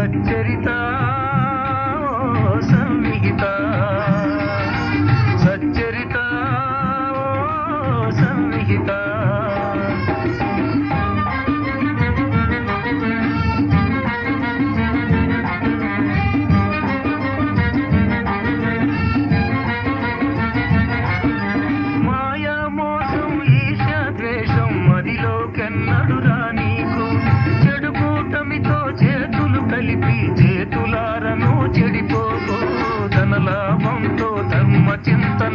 సచ్చరిత ఓ సంవిహిత.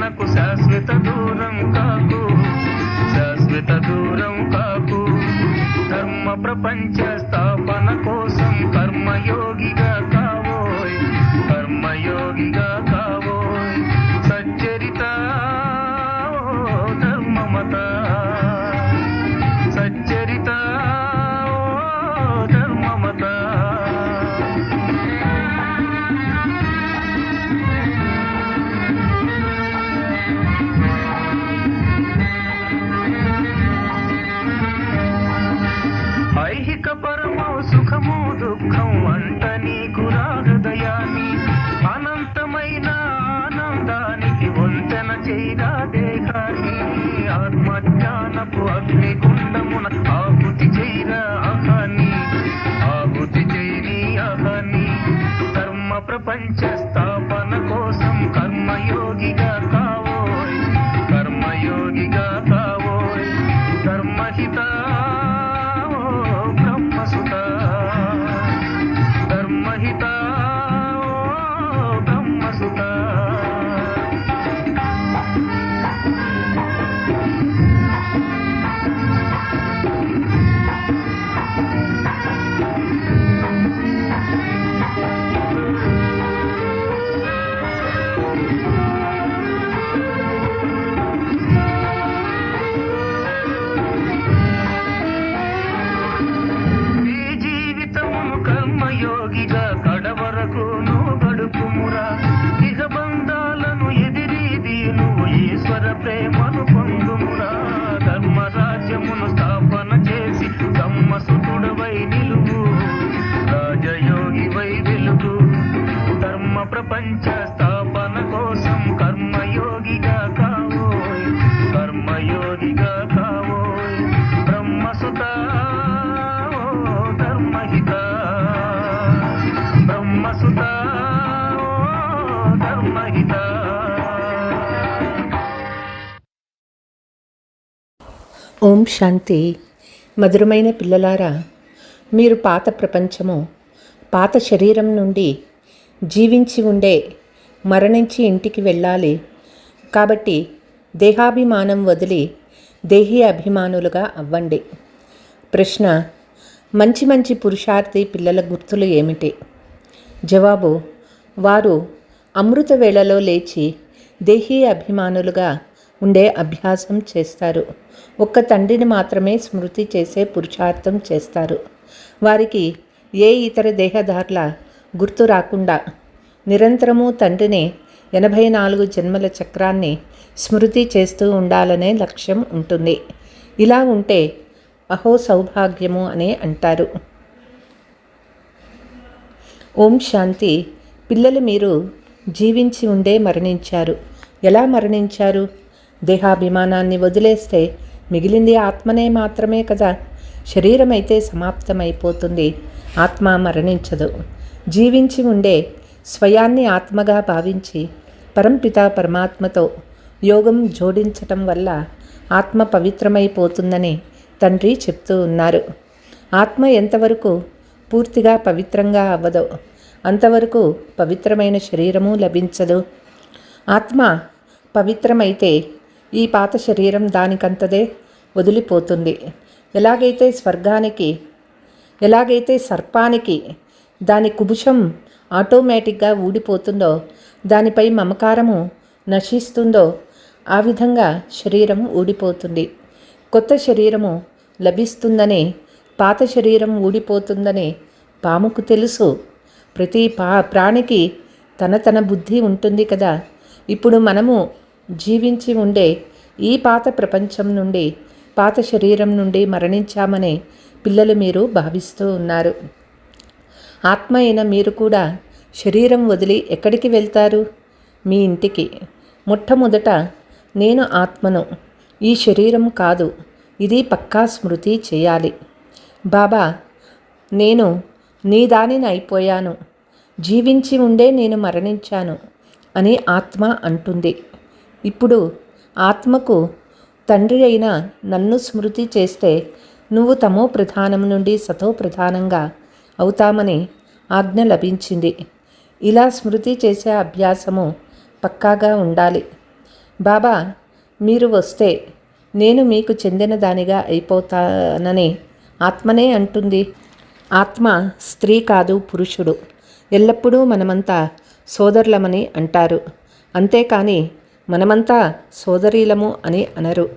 చింతనకు శాశ్వత దూరం కాకు శాశ్వత దూరం కాకు. ధర్మ ప్రపంచ ఓం శాంతి. మధురమైన పిల్లలారా మీరు పాత ప్రపంచము పాత శరీరం నుండి జీవించి ఉండే మరణించి ఇంటికి వెళ్ళాలి. కాబట్టి దేహాభిమానం వదిలి దేహీ అభిమానులుగా అవ్వండి. ప్రశ్న మంచి మంచి పురుషార్థి పిల్లల గుర్తులు ఏమిటి? జవాబు వారు అమృత వేళలో లేచి దేహీ అభిమానులుగా ఉండే అభ్యాసం చేస్తారు. ఒక్క తండ్రిని మాత్రమే స్మృతి చేసే పురుషార్థం చేస్తారు. వారికి ఏ ఇతర దేహదారుల గుర్తు రాకుండా నిరంతరము తండ్రిని ఎనభై నాలుగు జన్మల చక్రాన్ని స్మృతి చేస్తూ ఉండాలనే లక్ష్యం ఉంటుంది. ఇలా ఉంటే అహో సౌభాగ్యము అని అంటారు. ఓం శాంతి. పిల్లలు మీరు జీవించి ఉండే మరణించారు. ఎలా మరణించారు? దేహాభిమానాన్ని వదిలేస్తే మిగిలింది ఆత్మనే మాత్రమే కదా. శరీరమైతే సమాప్తమైపోతుంది. ఆత్మ మరణించదు. జీవించి ఉండే స్వయాన్ని ఆత్మగా భావించి పరంపిత పరమాత్మతో యోగం జోడించటం వల్ల ఆత్మ పవిత్రమైపోతుందని తండ్రి చెప్తూ ఉన్నారు. ఆత్మ ఎంతవరకు పూర్తిగా పవిత్రంగా అవ్వదో అంతవరకు పవిత్రమైన శరీరము లభించదు. ఆత్మ పవిత్రమైతే ఈ పాత శరీరం దానికంతదే వదిలిపోతుంది. ఎలాగైతే స్వర్గానికి ఎలాగైతే సర్పానికి దాని కుబుషం ఆటోమేటిక్గా ఊడిపోతుందో దానిపై మమకారము నశిస్తుందో ఆ విధంగా శరీరం ఊడిపోతుంది. కొత్త శరీరము లభిస్తుందని పాత శరీరం ఊడిపోతుందని పాముకు తెలుసు. ప్రతి పా ప్రాణికి తన తన బుద్ధి ఉంటుంది కదా. ఇప్పుడు మనము జీవించి ఉండే ఈ పాత ప్రపంచం నుండి పాత శరీరం నుండి మరణించామని పిల్లలు మీరు భావిస్తూ ఉన్నారు. ఆత్మ అయిన మీరు కూడా శరీరం వదిలి ఎక్కడికి వెళ్తారు? మీ ఇంటికి. మొట్టమొదట నేను ఆత్మను ఈ శరీరం కాదు ఇది పక్కా స్మృతి చేయాలి. బాబా నేను నీ దానిని అయిపోయాను. జీవించి ఉండే నేను మరణించాను అని ఆత్మ అంటుంది. ఇప్పుడు ఆత్మకు తండ్రి అయిన నన్ను స్మృతి చేస్తే నువ్వు తమో ప్రధానం నుండి సతో ప్రధానంగా అవుతామని ఆజ్ఞ లభించింది. ఇలా స్మృతి చేసే అభ్యాసము పక్కాగా ఉండాలి. బాబా మీరు వస్తే నేను మీకు చెందిన దానిగా అయిపోతానని ఆత్మనే అంటుంది. ఆత్మ స్త్రీ కాదు పురుషుడు. ఎల్లప్పుడూ మనమంతా సోదరులమని అంటారు. అంతేకాని మనమంతా సోదరీలము అని అనరు.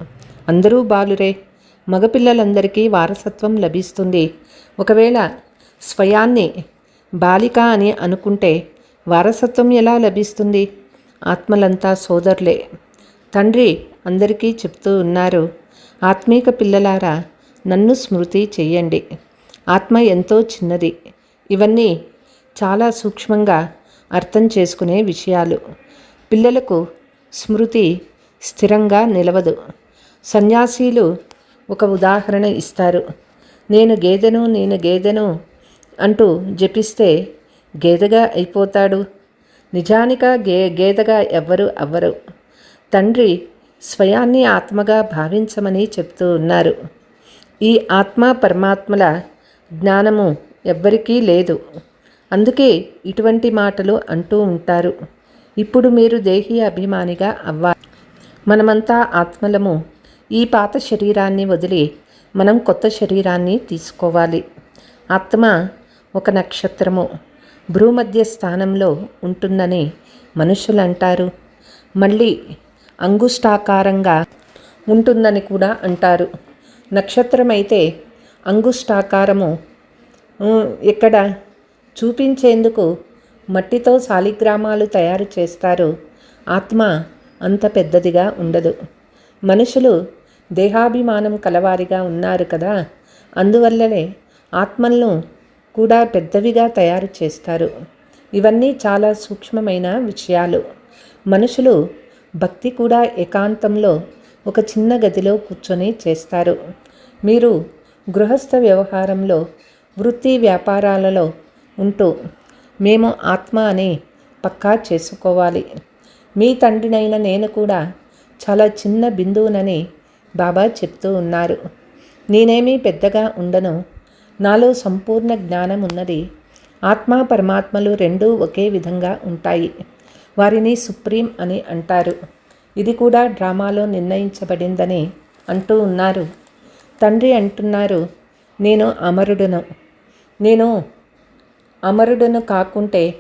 అందరూ బాలురే మగపిల్లలందరికీ వారసత్వం లభిస్తుంది. ఒకవేళ స్వయాన్ని బాలిక అని అనుకుంటే వారసత్వం ఎలా లభిస్తుంది? ఆత్మలంతా సోదరులే. తండ్రి అందరికీ చెప్తూ ఉన్నారు ఆత్మీక పిల్లలారా నన్ను స్మృతి చెయ్యండి ఆత్మ ఎంతో చిన్నది. ఇవన్నీ చాలా సూక్ష్మంగా అర్థం చేసుకునే విషయాలు. పిల్లలకు స్మృతి స్థిరంగా నిలవదు. సన్యాసీలు ఒక ఉదాహరణ ఇస్తారు. నేను గేదెను నేను గేదెను అంటూ జపిస్తే గేదెగా అయిపోతాడు. నిజానిగా గే గేదెగా ఎవ్వరు అవ్వరు. తండ్రి స్వయాన్ని ఆత్మగా భావించమని చెప్తూ ఉన్నారు. ఈ ఆత్మ పరమాత్మల జ్ఞానము ఎవ్వరికీ లేదు. అందుకే ఇటువంటి మాటలు అంటూ ఉంటారు. ఇప్పుడు మీరు దేహీ అభిమానిగా అవ్వాలి. మనమంతా ఆత్మలము. ఈ పాత శరీరాన్ని వదిలి మనం కొత్త శరీరాన్ని తీసుకోవాలి. ఆత్మ ఒక నక్షత్రము. భూమధ్య స్థానంలో ఉంటుందని మనుషులు అంటారు. మళ్ళీ అంగుష్టాకారంగా ఉంటుందని కూడా అంటారు. నక్షత్రం అయితే అంగుష్టాకారము ఇక్కడ చూపించేందుకు మట్టితో శాలిగ్రామాలు తయారు చేస్తారు. ఆత్మ అంత పెద్దదిగా ఉండదు. మనుషులు దేహాభిమానం కలవారిగా ఉన్నారు కదా. అందువల్లనే ఆత్మలను కూడా పెద్దవిగా తయారు చేస్తారు. ఇవన్నీ చాలా సూక్ష్మమైన విషయాలు. మనుషులు భక్తి కూడా ఏకాంతంలో ఒక చిన్న గదిలో కూర్చొని చేస్తారు. మీరు గృహస్థ వ్యవహారంలో వృత్తి వ్యాపారాలలో ఉంటూ మేము ఆత్మ అని పక్కా చేసుకోవాలి. మీ తండ్రినైన నేను కూడా చాలా చిన్న బిందువునని బాబా చెప్తూ ఉన్నారు. నేనేమీ పెద్దగా ఉండను. నాలో సంపూర్ణ జ్ఞానం ఉన్నది. ఆత్మ పరమాత్మలు రెండూ ఒకే విధంగా ఉంటాయి. వారిని సుప్రీం అని అంటారు. ఇది కూడా డ్రామాలో నిర్ణయించబడిందని అంటూ ఉన్నారు. తండ్రి అంటున్నారు నేను అమరుడును. నేను అమరుడును కాకుంటే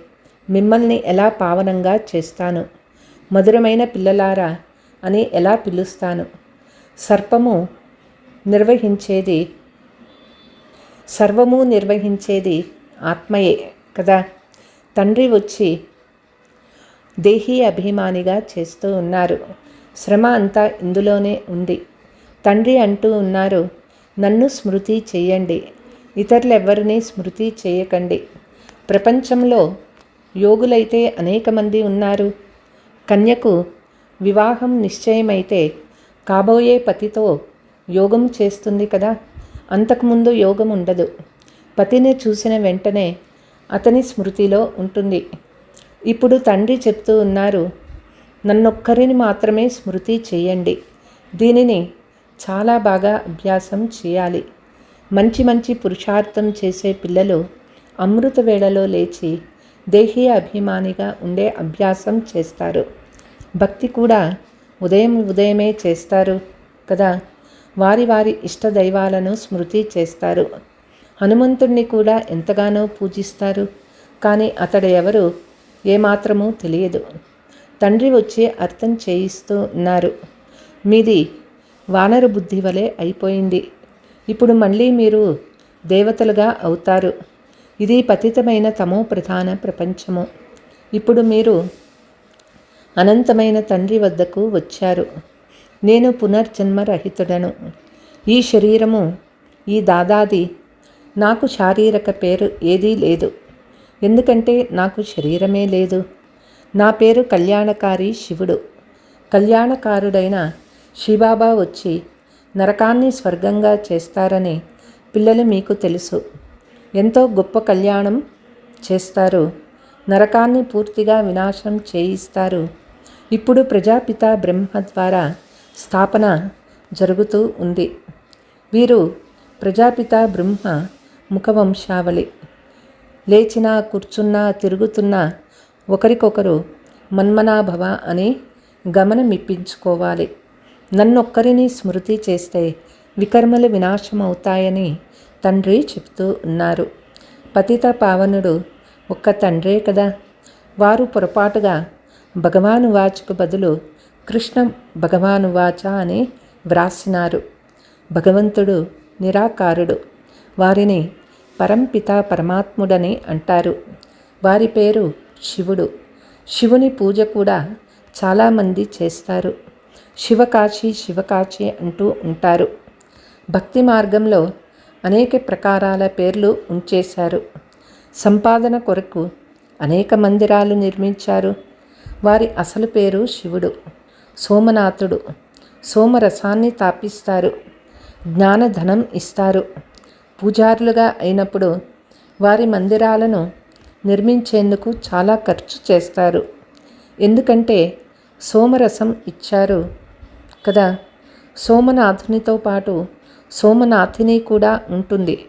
మిమ్మల్ని ఎలా పావనంగా చేస్తాను? మధురమైన పిల్లలారా అని ఎలా పిలుస్తాను? సర్పము నిర్వహించేది సర్వము నిర్వహించేది ఆత్మయే కదా? తండ్రి వచ్చి దేహీ అభిమానిగా చేస్తూ ఉన్నారు. శ్రమ అంతా ఇందులోనే ఉంది. తండ్రి అంటూ ఉన్నారు నన్ను స్మృతి చేయండి. ఇతరులెవ్వరినీ స్మృతి చేయకండి. ప్రపంచంలో యోగులైతే అనేక మంది ఉన్నారు. కన్యకు వివాహం నిశ్చయమైతే కాబోయే పతితో యోగం చేస్తుంది కదా. అంతకుముందు యోగం ఉండదు. పతిని చూసిన వెంటనే అతని స్మృతిలో ఉంటుంది. ఇప్పుడు తండ్రి చెప్తూ ఉన్నారు నన్నొక్కరిని మాత్రమే స్మృతి చేయండి. దీనిని చాలా బాగా అభ్యాసం చేయాలి. మంచి మంచి పురుషార్థం చేసే పిల్లలు అమృత వేళలో లేచి దేహీయ అభిమానిగా ఉండే అభ్యాసం చేస్తారు. భక్తి కూడా ఉదయం ఉదయమే చేస్తారు కదా? వారి వారి ఇష్ట దైవాలను స్మృతి చేస్తారు. హనుమంతుణ్ణి కూడా ఎంతగానో పూజిస్తారు. కానీ అతడు ఎవరు ఏమాత్రమూ తెలియదు. తండ్రి వచ్చి అర్థం చేయిస్తూ ఉన్నారు. మీది వానరు బుద్ధి వలె అయిపోయింది. ఇప్పుడు మళ్ళీ మీరు దేవతలుగా అవుతారు. ఇది పతితమైన తమో ప్రధాన ప్రపంచము. ఇప్పుడు మీరు అనంతమైన తండ్రి వద్దకు వచ్చారు. నేను పునర్జన్మ రహితుడను ఈ శరీరము ఈ దాదాది నాకు శారీరక పేరు ఏదీ లేదు. ఎందుకంటే నాకు శరీరమే లేదు. నా పేరు కళ్యాణకారి శివుడు. కళ్యాణకారుడైన శివబాబా వచ్చి నరకాన్ని స్వర్గంగా చేస్తారని పిల్లలు మీకు తెలుసు. ఎంతో గొప్ప కళ్యాణం చేస్తారు. నరకాన్ని పూర్తిగా వినాశం చేయిస్తారు. ఇప్పుడు ప్రజాపిత బ్రహ్మ ద్వారా స్థాపన జరుగుతూ ఉంది. వీరు ప్రజాపిత బ్రహ్మ ముఖవంశావళి. లేచినా కూర్చున్నా తిరుగుతున్నా ఒకరికొకరు మన్మనాభవ అని గమనమిప్పించుకోవాలి. నన్నొక్కరిని స్మృతి చేస్తే వికర్మలు వినాశం అవుతాయని తండ్రి చెప్తూ ఉన్నారు. పతిత పావనుడు ఒక్క తండ్రే కదా. వారు పొరపాటుగా భగవాను వాచకు బదులు కృష్ణ భగవాను వాచ అని వ్రాసినారు. భగవంతుడు నిరాకారుడు. వారిని పరంపిత పరమాత్ముడని అంటారు. వారి పేరు శివుడు. శివుని పూజ కూడా చాలామంది చేస్తారు. శివకాశి శివకాశి అంటూ ఉంటారు. భక్తి మార్గంలో అనేక ప్రకారాల పేర్లు ఉంచేశారు. సంపాదన కొరకు అనేక మందిరాలు నిర్మించారు. వారి అసలు పేరు శివుడు. సోమనాథుడు. సోమరసాన్ని తాపిస్తారు. జ్ఞానధనం ఇస్తారు. పూజారులుగా అయినప్పుడు వారి మందిరాలను నిర్మించేందుకు చాలా ఖర్చు చేస్తారు. ఎందుకంటే సోమరసం ఇచ్చారు కదా. సోమనాథునితో పాటు సోమనాథిని కూడా ఉంటుంది.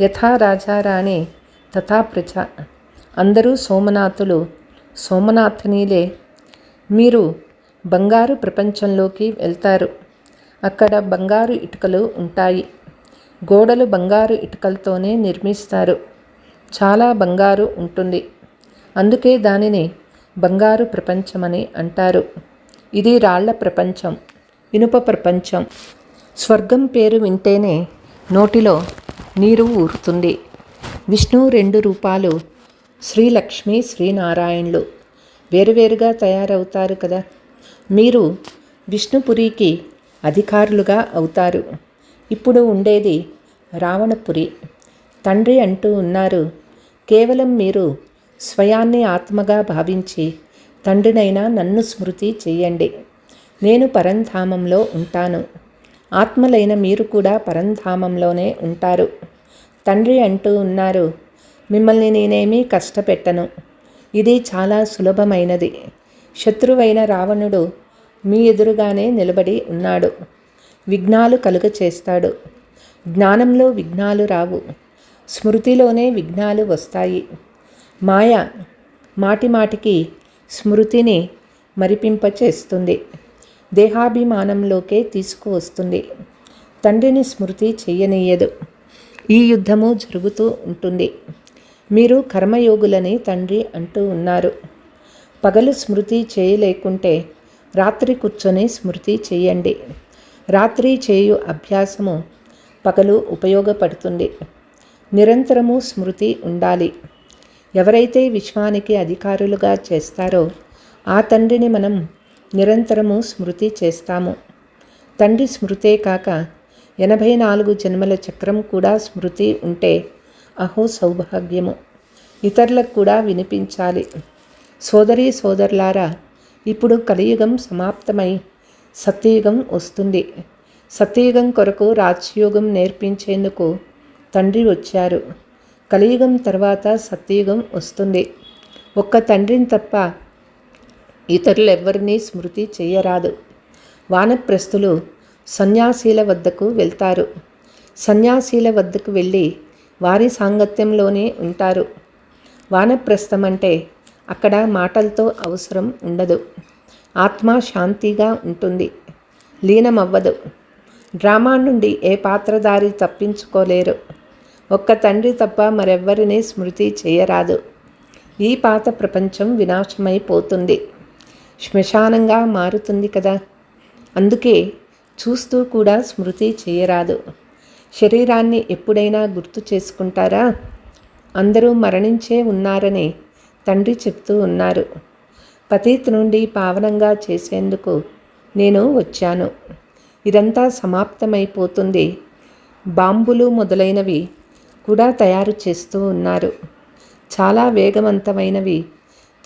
యథా రాజారాణి తథా ప్రజ. అందరూ సోమనాథులు. సోమనాథినిలే. మీరు బంగారు ప్రపంచంలోకి వెళ్తారు. అక్కడ బంగారు ఇటుకలు ఉంటాయి. గోడలు బంగారు ఇటుకలతోనే నిర్మిస్తారు. చాలా బంగారు ఉంటుంది. అందుకే దానిని బంగారు ప్రపంచమని అంటారు. ఇది రాళ్ళ ప్రపంచం. ఇనుప ప్రపంచం. స్వర్గం పేరు వింటేనే నోటిలో నీరు ఊరుతుంది. విష్ణు రెండు రూపాలు శ్రీలక్ష్మి శ్రీనారాయణులు. వేరువేరుగా తయారవుతారు కదా. మీరు విష్ణుపురికి అధికారులుగా అవుతారు. ఇప్పుడు ఉండేది రావణపురి. తండ్రి అంటూ ఉన్నారు కేవలం మీరు స్వయాన్ని ఆత్మగా భావించి తండ్రినైనా నన్ను స్మృతి చేయండి. నేను పరంధామంలో ఉంటాను. ఆత్మలైన మీరు కూడా పరంధామంలోనే ఉంటారు. తండ్రి అంటూ ఉన్నారు మిమ్మల్ని నేనేమీ కష్టపెట్టను. ఇది చాలా సులభమైనది. శత్రువైన రావణుడు మీ ఎదురుగానే నిలబడి ఉన్నాడు. విఘ్నాలు కలుగ చేస్తాడు. జ్ఞానంలో విఘ్నాలు రావు. స్మృతిలోనే విఘ్నాలు వస్తాయి. మాయ మాటిమాటికి స్మృతిని మరిపింపచేస్తుంది. దేహాభిమానంలోకే తీసుకువస్తుంది. తండ్రిని స్మృతి చేయనీయదు. ఈ యుద్ధము జరుగుతూ ఉంటుంది. మీరు కర్మయోగులని తండ్రి అంటూ ఉన్నారు. పగలు స్మృతి చేయలేకుంటే రాత్రి కూర్చొని స్మృతి చేయండి. రాత్రి చేయు అభ్యాసము పగలు ఉపయోగపడుతుంది. నిరంతరము స్మృతి ఉండాలి. ఎవరైతే విశ్వానికి అధికారులుగా చేస్తారో ఆ తండ్రిని మనం నిరంతరము స్మృతి చేస్తాము. తండ్రి స్మృతే కాక ఎనభై నాలుగు జన్మల చక్రం కూడా స్మృతి ఉంటే అహో సౌభాగ్యము. ఇతరులకు కూడా వినిపించాలి. సోదరీ సోదరులారా ఇప్పుడు కలియుగం సమాప్తమై సత్యయుగం వస్తుంది. సత్యయుగం కొరకు రాజయోగం నేర్పించేందుకు తండ్రి వచ్చారు. కలియుగం తర్వాత సత్యయుగం వస్తుంది. ఒక్క తండ్రిని తప్ప ఇతరులెవ్వరినీ స్మృతి చేయరాదు వానప్రస్థులు సన్యాసీల వద్దకు వెళ్తారు. సన్యాసీల వద్దకు వెళ్ళి వారి సాంగత్యంలోనే ఉంటారు. వానప్రస్థం అంటే అక్కడ మాటలతో అవసరం ఉండదు. ఆత్మ శాంతిగా ఉంటుంది. లీనమవ్వదు. డ్రామా నుండి ఏ పాత్రధారి తప్పించుకోలేరు. ఒక్క తండ్రి తప్ప మరెవ్వరినీ స్మృతి చేయరాదు ఈ పాత ప్రపంచం వినాశమైపోతుంది. శ్మశానంగా మారుతుంది కదా. అందుకే చూస్తూ కూడా స్మృతి చేయరాదు. శరీరాన్ని ఎప్పుడైనా గుర్తు చేసుకుంటారా? అందరూ మరణించే ఉన్నారని తండ్రి చెప్తూ ఉన్నారు. పతీత్ నుండి పావనంగా చేసేందుకు నేను వచ్చాను. ఇదంతా సమాప్తమైపోతుంది. బాంబులు మొదలైనవి కూడా తయారు చేస్తూ ఉన్నారు. చాలా వేగవంతమైనవి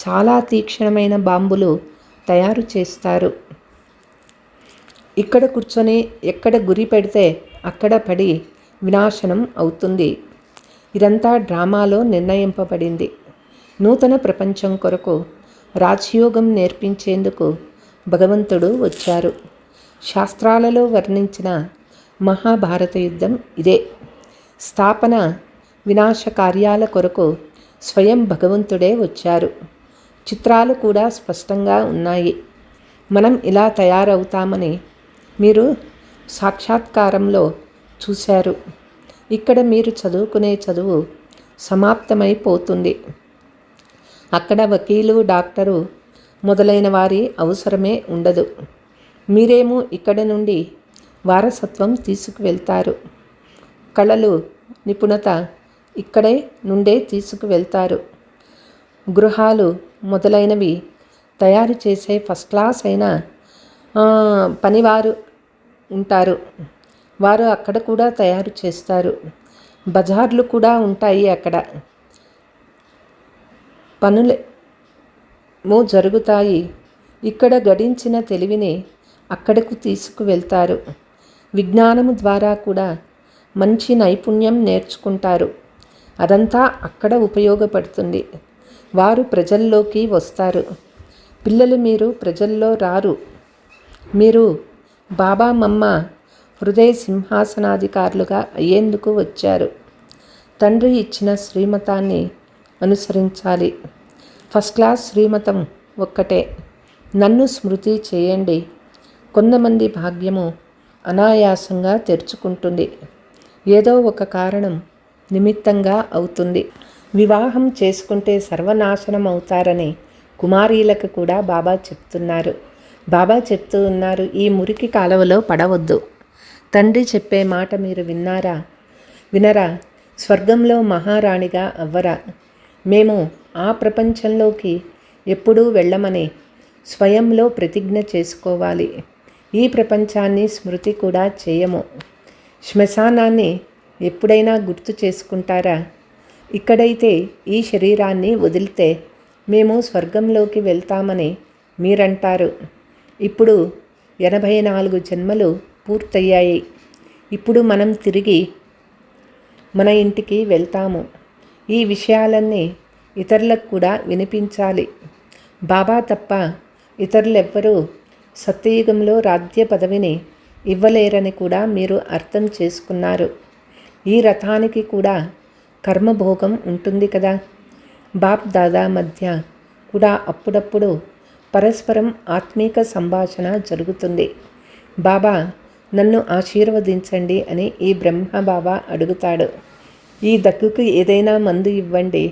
చాలా తీక్షణమైన బాంబులు తయారు చేస్తారు. ఇక్కడ కూర్చొని ఎక్కడ గురి పెడితే అక్కడ పడి వినాశనం అవుతుంది. ఇదంతా డ్రామాలో నిర్ణయింపబడింది. నూతన ప్రపంచం కొరకు రాజయోగం నేర్పించేందుకు భగవంతుడు వచ్చారు. శాస్త్రాలలో వర్ణించిన మహాభారత యుద్ధం ఇదే. స్థాపన వినాశ కార్యాల కొరకు స్వయం భగవంతుడే వచ్చారు. చిత్రాలు కూడా స్పష్టంగా ఉన్నాయి. మనం ఇలా తయారవుతామని మీరు సాక్షాత్కారంలో చూశారు. ఇక్కడ మీరు చదువుకునే చదువు సమాప్తమైపోతుంది. అక్కడ వకీలు డాక్టరు మొదలైన వారి అవసరమే ఉండదు. మీరేమో ఇక్కడ నుండి వారసత్వం తీసుకువెళ్తారు. కళలు నిపుణత ఇక్కడే నుండే తీసుకువెళ్తారు. గృహాలు మొదలైనవి తయారు చేసే ఫస్ట్ క్లాస్ అయిన పనివారు ఉంటారు. వారు అక్కడ కూడా తయారు చేస్తారు. బజార్లు కూడా ఉంటాయి అక్కడ. పనులేమో జరుగుతాయి. ఇక్కడ గడించిన తెలివిని అక్కడకు తీసుకువెళ్తారు. విజ్ఞానము ద్వారా కూడా మంచి నైపుణ్యం నేర్చుకుంటారు. అదంతా అక్కడ ఉపయోగపడుతుంది. వారు ప్రజల్లోకి వస్తారు. పిల్లలు మీరు ప్రజల్లో రారు. మీరు బాబా మమ్మ హృదయ సింహాసనాధికారులుగా అయ్యేందుకు వచ్చారు. తండ్రి ఇచ్చిన శ్రీమతాన్ని అనుసరించాలి. ఫస్ట్ క్లాస్ శ్రీమతం ఒక్కటే. నన్ను స్మృతి చేయండి. కొంతమంది భాగ్యము అనాయాసంగా తెరుచుకుంటుంది. ఏదో ఒక కారణం నిమిత్తంగా అవుతుంది. వివాహం చేసుకుంటే సర్వనాశనం అవుతారని కుమారీలకు కూడా బాబా చెప్తున్నారు. బాబా చెప్తూ ఉన్నారు ఈ మురికి కాలువలో పడవద్దు. తండ్రి చెప్పే మాట మీరు విన్నారా? వినరా? స్వర్గంలో మహారాణిగా అవ్వరా? మేము ఆ ప్రపంచంలోకి ఎప్పుడూ వెళ్ళమని స్వయంలో ప్రతిజ్ఞ చేసుకోవాలి. ఈ ప్రపంచాన్ని స్మృతి కూడా చేయము. శ్మశానాన్ని ఎప్పుడైనా గుర్తు చేసుకుంటారా? ఇక్కడైతే ఈ శరీరాన్ని వదిలితే మేము స్వర్గంలోకి వెళ్తామని మీరంటారు. ఇప్పుడు ఎనభై నాలుగు జన్మలు పూర్తయ్యాయి. ఇప్పుడు మనం తిరిగి మన ఇంటికి వెళ్తాము. ఈ విషయాలన్నీ ఇతరులకు కూడా వినిపించాలి. బాబా తప్ప ఇతరులెవ్వరూ సత్యయుగంలో రాజ్య పదవిని ఇవ్వలేరని కూడా మీరు అర్థం చేసుకున్నారు. ఈ రథానికి కూడా కర్మభోగం ఉంటుంది కదా. బాప్ దాదా మధ్య కూడా అప్పుడప్పుడు పరస్పరం ఆత్మీక సంభాషణ జరుగుతుంది. బాబా నన్ను ఆశీర్వదించండి అని ఈ బ్రహ్మ బాబా అడుగుతాడు. ఈ దగ్గుకు ఏదైనా మందు ఇవ్వండి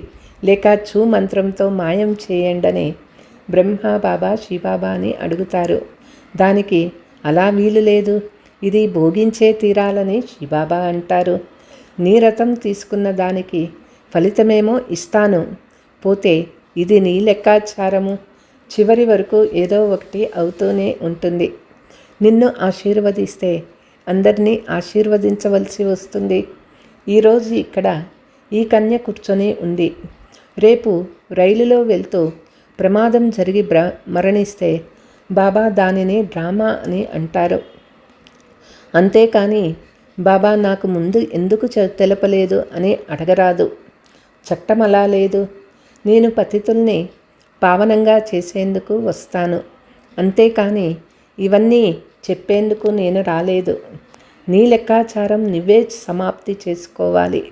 లేక చూ మంత్రంతో మాయం చేయండి అని బ్రహ్మ బాబా శివబాబాని అడుగుతారు. దానికి అలా వీలు లేదు ఇది భోగించే తీరాలని శివబాబా అంటారు. నీ రథం తీసుకున్న దానికి ఫలితమేమో ఇస్తాను. పోతే ఇది నీ లెక్కాచారము. చివరి వరకు ఏదో ఒకటి అవుతూనే ఉంటుంది. నిన్ను ఆశీర్వదిస్తే అందరినీ ఆశీర్వదించవలసి వస్తుంది. ఈరోజు ఇక్కడ ఈ కన్య కూర్చొని ఉంది. రేపు రైలులో వెళ్తూ ప్రమాదం జరిగి బ్ర మరణిస్తే బాబా దానిని డ్రామా అని అంటారు. అంతేకాని బాబా నాకు ముందు ఎందుకు తెలపలేదు అని అడగరాదు. చట్టం అలా లేదు. నేను పతితుల్ని పావనంగా చేసేందుకు వస్తాను. అంతేకాని ఇవన్నీ చెప్పేందుకు నేను రాలేదు. నీ లెక్కాచారం నువ్వే సమాప్తి చేసుకోవాలి.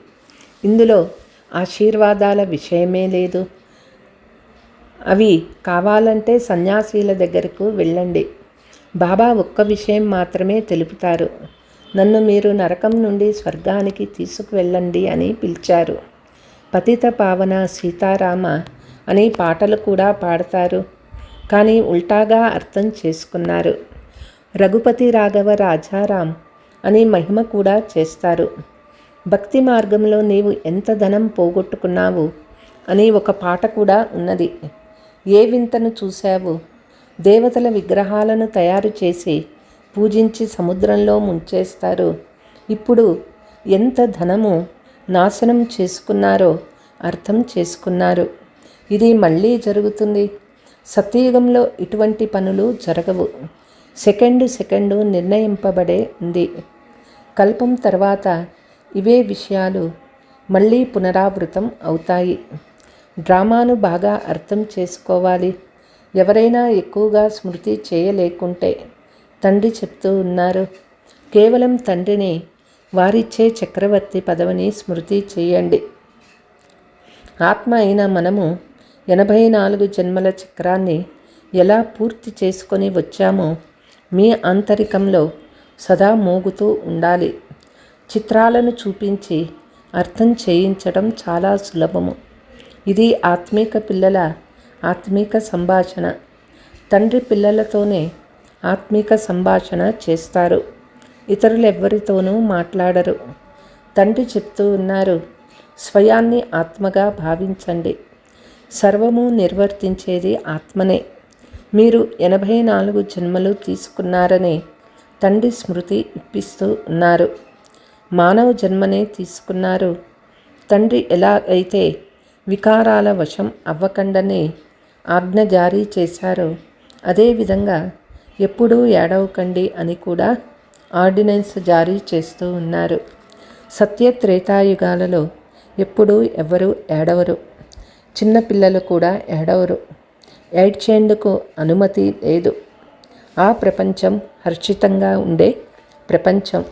ఇందులో ఆశీర్వాదాల విషయమే లేదు. అవి కావాలంటే సన్యాసీల దగ్గరకు వెళ్ళండి. బాబా ఒక్క విషయం మాత్రమే తెలుపుతారు. నన్ను మీరు నరకం నుండి స్వర్గానికి తీసుకువెళ్ళండి అని పిలిచారు. పతిత పావన సీతారామ అని పాటలు కూడా పాడతారు. కానీ ఉల్టాగా అర్థం చేసుకున్నారు. రఘుపతి రాఘవ రాజారాం అని మహిమ కూడా చేస్తారు. భక్తి మార్గంలో నీవు ఎంత ధనం పోగొట్టుకున్నావు అని ఒక పాట కూడా ఉన్నది. ఏ వింతను చూశావు? దేవతల విగ్రహాలను తయారు చేసి పూజించి సముద్రంలో ముంచేస్తారు. ఇప్పుడు ఎంత ధనము నాశనం చేసుకున్నారో అర్థం చేసుకున్నారు. ఇది మళ్ళీ జరుగుతుంది. సత్యయుగంలో ఇటువంటి పనులు జరగవు. సెకండు సెకండు నిర్ణయింపబడే ఉంది. కల్పం తర్వాత ఇవే విషయాలు మళ్ళీ పునరావృతం అవుతాయి. డ్రామాను బాగా అర్థం చేసుకోవాలి. ఎవరైనా ఎక్కువగా స్మృతి చేయలేకుంటే తండ్రి చెప్తూ ఉన్నారు. కేవలం తండ్రిని వారిచ్చే చక్రవర్తి పదవిని స్మృతి చేయండి. ఆత్మ అయిన మనము ఎనభై నాలుగు జన్మల చక్రాన్ని ఎలా పూర్తి చేసుకొని వచ్చామో మీ ఆంతరికంలో సదా మోగుతూ ఉండాలి. చిత్రాలను చూపించి అర్థం చేయించడం చాలా సులభము. ఇది ఆత్మీక పిల్లల ఆత్మీక సంభాషణ. తండ్రి పిల్లలతోనే ఆత్మీక సంభాషణ చేస్తారు. ఇతరులు ఎవ్వరితోనూ మాట్లాడరు. తండ్రి చెప్తూ ఉన్నారు స్వయాన్ని ఆత్మగా భావించండి. సర్వము నిర్వర్తించేది ఆత్మనే. మీరు ఎనభై నాలుగు జన్మలు తీసుకున్నారని తండ్రి స్మృతి ఇప్పిస్తూ ఉన్నారు. మానవ జన్మనే తీసుకున్నారు. తండ్రి ఎలా అయితే వికారాల వశం అవ్వకండని ఆజ్ఞ జారీ చేశారో అదేవిధంగా ఎప్పుడూ ఏడవకండి అని కూడా ఆర్డినెన్స్ జారీ చేస్తూ ఉన్నారు. సత్య త్రేతాయుగాలలో ఎప్పుడూ ఎవరు ఏడవరు. చిన్నపిల్లలు కూడా ఏడవరు. ఏడ్చేందుకు అనుమతి లేదు. ఆ ప్రపంచం హర్షితంగా ఉండే ప్రపంచం.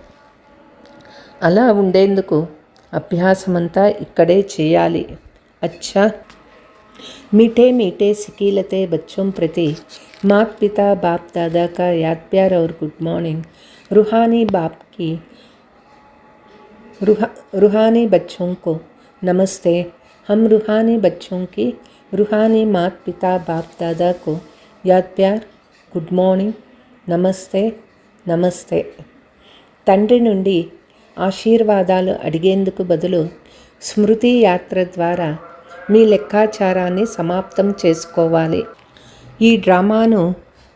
అలా ఉండేందుకు అభ్యాసమంతా ఇక్కడే చేయాలి. అచ్చా! मीठे मीठे सिकीलते बच्चों प्रति मात पिता बाप दादा का याद प्यार और गुड मॉर्निंग रूहानी बाप की रूहा रूहानी बच्चों को नमस्ते हम रूहानी बच्चों की रूहानी मात पिता बाप दादा को याद प्यार గుడ్ మార్నింగ్ నమస్తే నమస్తే తండ్రి నుండి ఆశీర్వాదాలు అడిగేందుకు బదులు స్మృతి యాత్ర ద్వారా మీ లెక్కాచారాన్ని సమాప్తం చేసుకోవాలి. ఈ డ్రామాను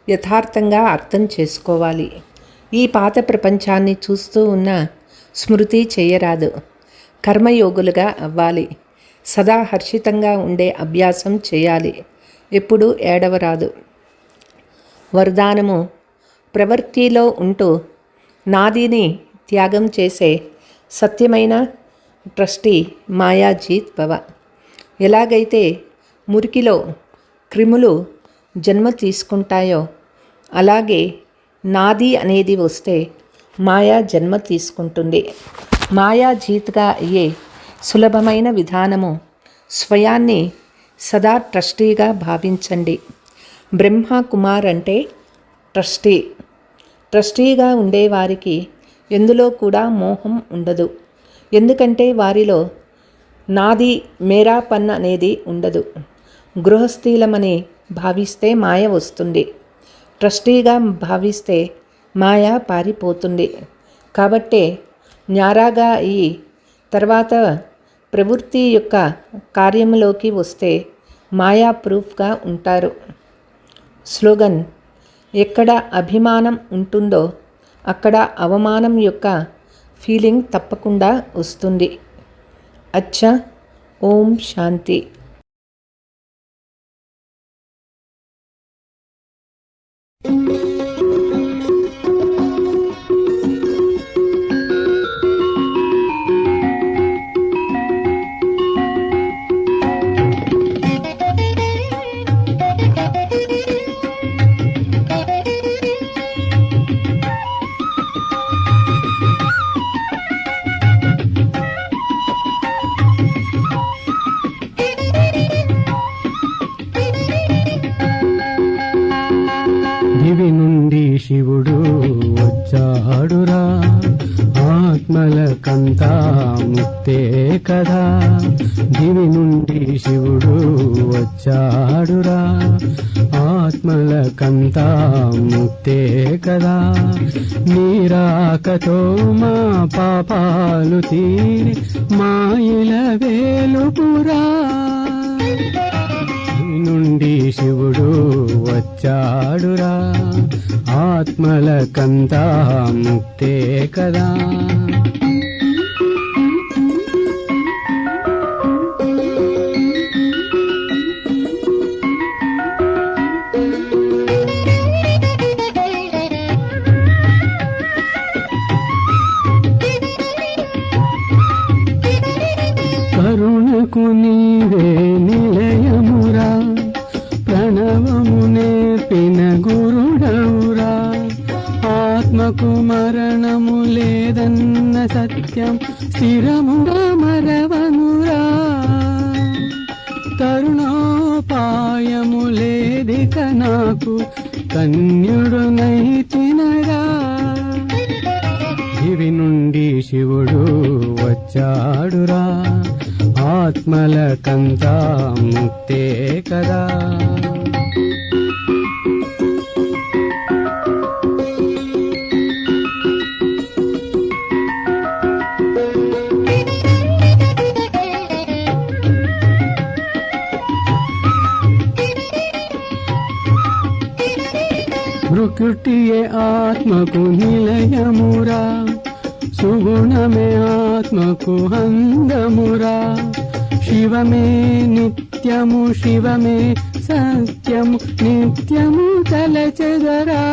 యథార్థంగా అర్థం చేసుకోవాలి. ఈ పాత ప్రపంచాన్ని చూస్తూ ఉన్న స్మృతి చేయరాదు. కర్మయోగులుగా అవ్వాలి. సదా హర్షితంగా ఉండే అభ్యాసం చేయాలి. ఎప్పుడూ ఏడవరాదు. వరదానము ప్రవృత్తిలో ఉంటూ నాదిని త్యాగం చేసే సత్యమైన ట్రస్టీ మాయాజీత్ భవ. ఎలాగైతే మురికిలో క్రిములు జన్మ తీసుకుంటాయో అలాగే నాది అనేది వస్తే మాయా జన్మ తీసుకుంటుంది. మాయా జీత్గా అయ్యే సులభమైన విధానము స్వయాన్ని సదా ట్రస్టీగా భావించండి. బ్రహ్మ కుమార్ అంటే ట్రస్టీ. ట్రస్టీగా ఉండేవారికి ఎందులో కూడా మోహం ఉండదు. ఎందుకంటే వారిలో నాది మేరా పన్ అనేది ఉండదు. గృహస్థీలమని భావిస్తే మాయ వస్తుంది. ట్రస్టీగా భావిస్తే మాయ పారిపోతుంది. కాబట్టే న్యారాగా అయ్యి తర్వాత ప్రవృత్తి యొక్క కార్యంలోకి వస్తే మాయా ప్రూఫ్గా ఉంటారు. స్లోగన్ ఎక్కడ అభిమానం ఉంటుందో అక్కడ అవమానం యొక్క ఫీలింగ్ తప్పకుండా వస్తుంది. అచ్చా ఓం శాంతి ఆత్మల ఆత్మలకంతా ముక్తే కదా. దివి నుండి శివుడు వచ్చాడురా. ఆత్మలకంతా ముక్తే కదా. నీరాకతో మా పాపాలు తీరి మాయిల వేలుపురా. నుండి శివుడు వచ్చాడురా. ఆత్మలకంతా ముక్తే కదా. ఆత్మకు మరణము లేదన్న సత్యం స్థిరముగా మరవనురా తరుణోపాయము లేదిక నాకు కన్యుడు నైతినరా. ఇవి నుండి శివుడు వచ్చాడురా. ఆత్మల కంతా ముక్తే కదా. तृतीये आत्मकु निलयमुरा सुगुण मे आत्मकुहन्दमुरा शिव मे नित्यमु शिव मे सत्यमु नित्यमु नित्यमुतलचरा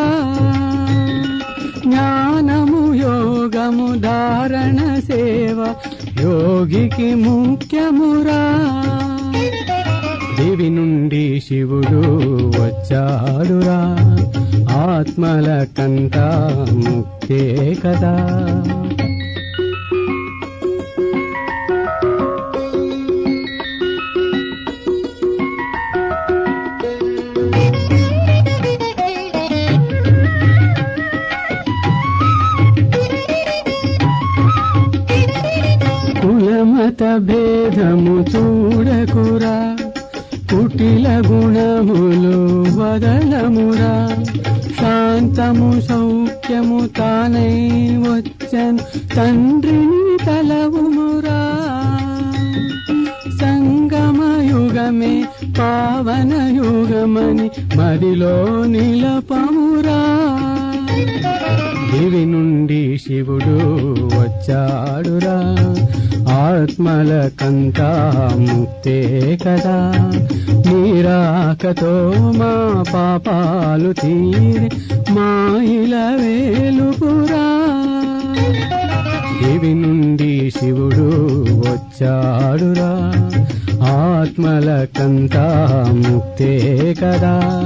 ज्ञानमु योगमु धारण सेवा योगिकी मुख्यमुरा। దేవి నుండి శివుడు వచ్చాడురా. కంట ముక్తే కదా. కులమత భేదము చూడకురా. కుటిల గుణములు వదలమురా. శాంతము సౌఖ్యము తానై వచ్చన్ తండ్రిని తలవుమురా. సంగమ యుగమే పావన యుగమని మదిలో నిలపమురా. దివి నుండి శివుడు వచ్చాడురా. ఆత్మల ఆత్మలకంతా ముక్తే కదా. నీరాకతో మా పాపాలు తీరి మాయిల వేలుపురా. దివి నుండి శివుడు వచ్చాడురా. ఆత్మల ఆత్మలకంతా ముక్తే కదా.